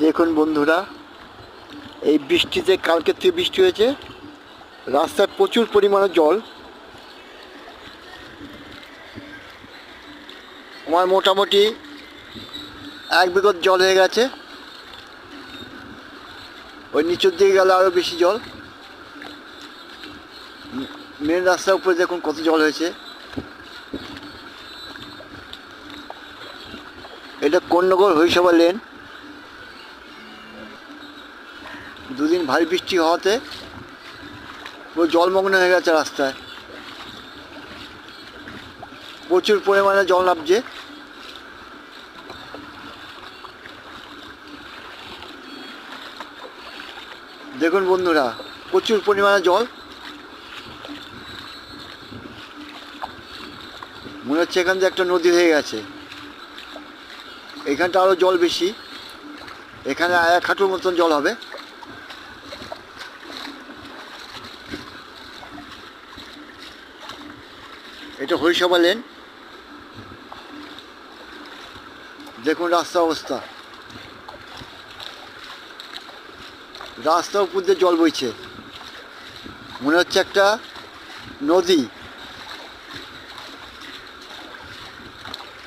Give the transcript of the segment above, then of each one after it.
দেখুন বন্ধুরা, এই বৃষ্টিতে কালকে থেকে বৃষ্টি হয়েছে, রাস্তায় প্রচুর পরিমাণে জল। আমার মোটামুটি এক বিগত জল হয়ে গেছে। ওই নিচুর দিকে গেলে আরও বেশি জল। মেন রাস্তার উপরে দেখুন কত জল হয়েছে। এটা কন্যগর হরিসভা লেন। দুদিন ভারী বৃষ্টি হওয়াতে পুরো জলমগ্ন হয়ে গেছে রাস্তায়। প্রচুর পরিমাণে জল নামছে। দেখুন বন্ধুরা, প্রচুর পরিমাণে জল। মনে হচ্ছে এখান থেকে একটা নদী হয়ে গেছে। এখানটা আরও জল বেশি। এখানে এক হাঁটুর মতন জল হবে। এটা হরিসভা লেন। দেখুন রাস্তা অবস্থা। রাস্তার উপর দিয়ে জল বইছে। মনে হচ্ছে একটা নদী।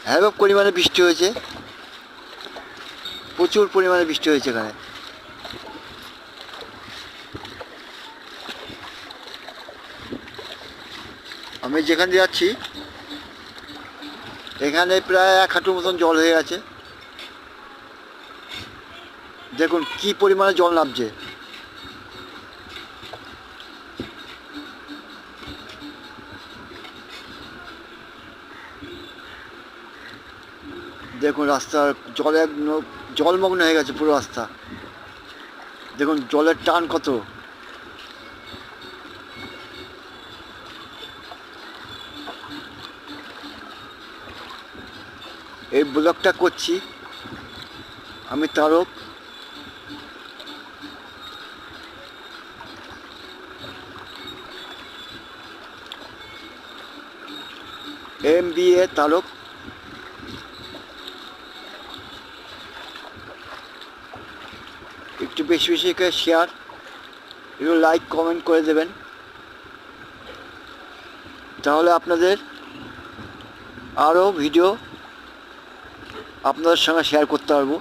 হ্যাভক পরিমাণে বৃষ্টি হয়েছে। প্রচুর পরিমাণে বৃষ্টি হয়েছে এখানে। আমি যেখান যাচ্ছি, এখানে প্রায় এক হাঁটুর মতন জল হয়ে গেছে। দেখুন কি পরিমাণে জল নামছে। দেখুন রাস্তা জলে ন- জলমগ্ন হয়ে গেছে পুরো রাস্তা। দেখুন জলের টান কত। এই ব্লগটা করছি। আমি Tarak. M B A Tarak. একটু বেশি বেশি করে শেয়ার একটু লাইক কমেন্ট করে দেবেন। তাহলে আপনাদের আরও ভিডিও আপনাদের সঙ্গে শেয়ার করতে পারব।